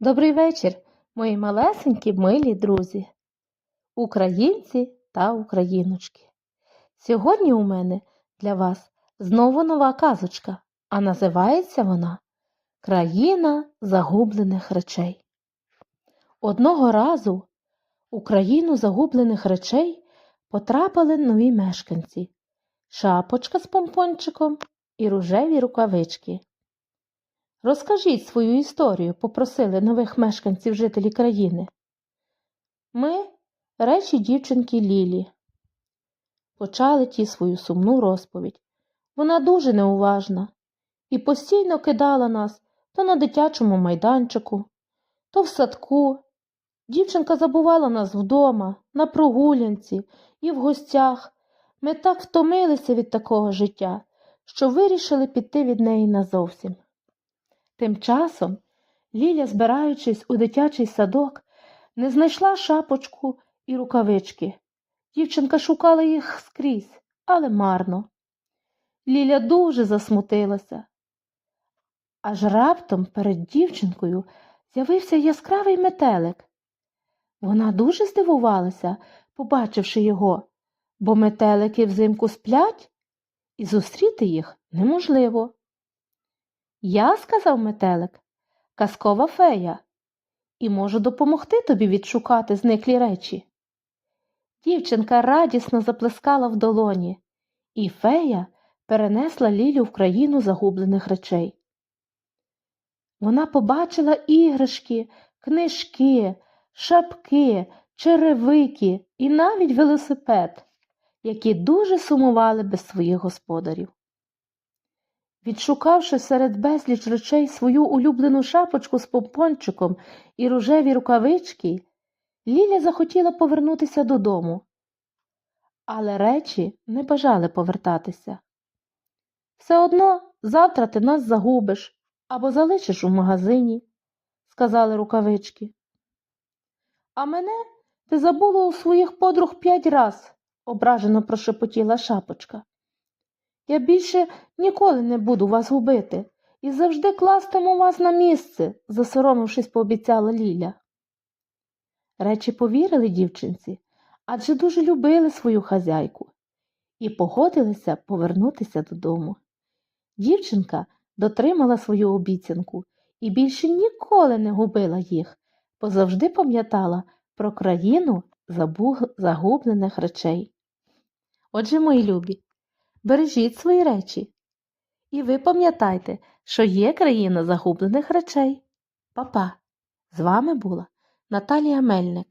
Добрий вечір, мої малесенькі милі друзі, українці та україночки. Сьогодні у мене для вас знову нова казочка, а називається вона Країна загублених речей. Одного разу у країну загублених речей потрапили нові мешканці шапочка з помпончиком і рожеві рукавички. Розкажіть свою історію, попросили нових мешканців жителі країни. Ми речі дівчинки Лілі. Почали ті свою сумну розповідь. Вона дуже неуважна і постійно кидала нас то на дитячому майданчику, то в садку. Дівчинка забувала нас вдома, на прогулянці і в гостях. Ми так втомилися від такого життя, що вирішили піти від неї назовсім. Тим часом Ліля, збираючись у дитячий садок, не знайшла шапочку і рукавички. Дівчинка шукала їх скрізь, але марно. Ліля дуже засмутилася. Аж раптом перед дівчинкою з'явився яскравий метелик. Вона дуже здивувалася, побачивши його, бо метелики взимку сплять, і зустріти їх неможливо. Я, сказав метелик, казкова фея, і можу допомогти тобі відшукати зниклі речі. Дівчинка радісно заплескала в долоні, і фея перенесла Лілю в країну загублених речей. Вона побачила іграшки, книжки, шапки, черевики і навіть велосипед, які дуже сумували без своїх господарів. Відшукавши серед безліч речей свою улюблену шапочку з помпончиком і рожеві рукавички, Ліля захотіла повернутися додому. Але речі не бажали повертатися. Все одно завтра ти нас загубиш або залишиш у магазині, сказали рукавички. А мене ти забула у своїх подруг п'ять раз, ображено прошепотіла шапочка. Я більше ніколи не буду вас губити і завжди кластиму вас на місце, засоромившись, пообіцяла Ліля. Речі повірили дівчинці, адже дуже любили свою хазяйку і погодилися повернутися додому. Дівчинка дотримала свою обіцянку і більше ніколи не губила їх, бо завжди пам'ятала про країну загублених речей. Отже, мої любі, бережіть свої речі. І ви пам'ятайте, що є країна загублених речей. Па-па! З вами була Наталія Мельник.